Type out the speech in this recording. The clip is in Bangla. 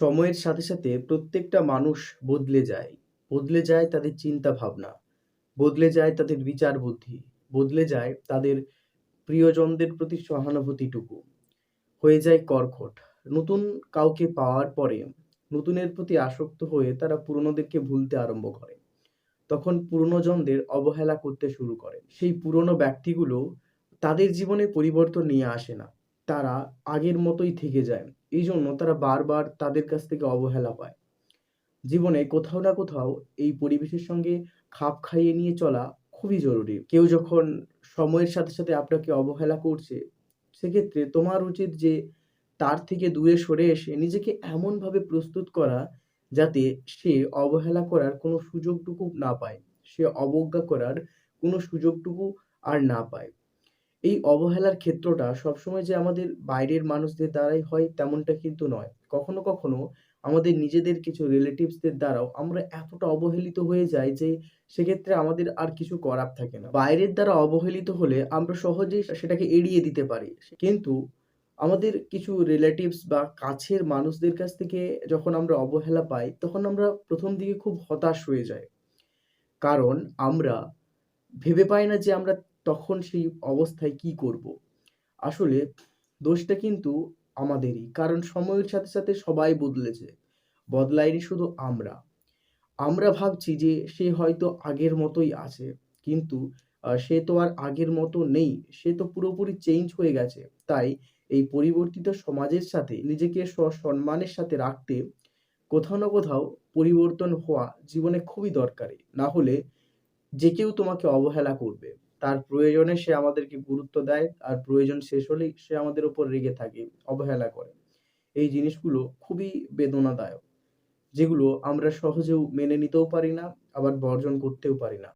সময়ের সাথে সাথে প্রত্যেকটা মানুষ বদলে যায়। বদলে যায় তাদের চিন্তা ভাবনা, বদলে যায় তাদের বিচার বুদ্ধি, বদলে যায় তাদের প্রিয়জনদের প্রতি সহানুভূতিটুকু। হয়ে যায় কর্কট। নতুন কাউকে পাওয়ার পরে নতুনের প্রতি আসক্ত হয়ে তারা পুরনোদেরকে ভুলতে আরম্ভ করে। তখন পুরনোজনদের অবহেলা করতে শুরু করে। সেই পুরনো ব্যক্তিগুলো তাদের জীবনে পরিবর্তন নিয়ে আসে না। তারা আগের মতোই থেকে যায়। এই জন্য তারা বারবার তাদের কাছ থেকে অবহেলা পায়। জীবনে কোথাও না কোথাও এই পরিবেশের সঙ্গে খাপ খাইয়ে নিয়ে চলা খুবই জরুরি। কেউ যখন সময়ের সাথে সাথে আপনাকে অবহেলা করছে, সেক্ষেত্রে তোমার উচিত যে তার থেকে দূরে সরে এসে নিজেকে এমনভাবে প্রস্তুত করা যাতে সে অবহেলা করার কোনো সুযোগটুকু না পায়। সে অবজ্ঞা করার কোনো সুযোগটুকু আর না পায়। এই অবহেলার ক্ষেত্রটা সবসময় যে আমাদের বাইরের মানুষদের দ্বারাই হয় তেমনটা কিন্তু নয়। কখনো, কখনো আমাদের নিজেদের কিছু রিলেটিভসদের দ্বারাও আমরা এতটা অবহেলিত হয়ে যাই যে সেক্ষেত্রে আমাদের আর কিছু করার থাকে না। বাইরের দ্বারা অবহেলিত হলে আমরা সহজেই সেটাকে এড়িয়ে দিতে পারি। কিন্তু আমাদের কিছু রিলেটিভস বা কাছের মানুষদের কাছ থেকে যখন আমরা অবহেলা পাই, তখন আমরা প্রথম দিকে খুব হতাশ হয়ে যাই। কারণ আমরা ভেবে পাই না যে আমরা তখন সেই অবস্থায় কি করব? আসলে দোষটা কিন্তু আমাদেরই। কারণ সময়ের সাথে, সাথে সবাই বদলেছে। বদলায়নি শুধু আমরা। আমরা ভাবছি যে সে হয়তো আগের মতোই আছে। কিন্তু সে তো আর আগের মতো নেই। সে তো পুরোপুরি চেঞ্জ হয়ে গেছে। তাই এই পরিবর্তিত সমাজের সাথে নিজেকে সসম্মানের সাথে রাখতে কোথাও না কোথাও পরিবর্তন হওয়া জীবনে খুবই দরকারি। না হলে যে কেউ তোমাকে অবহেলা করবে। তার প্রয়োজনে সে আমাদেরকে গুরুত্ব দেয়, আর প্রয়োজন শেষ হলেই সে আমাদের উপর রেগে থাকে, অবহেলা করে। এই জিনিসগুলো খুবই বেদনাদায়ক। যেগুলো আমরা সহজেও মেনে নিতেও পারি না, আবার বর্জন করতেও পারি না।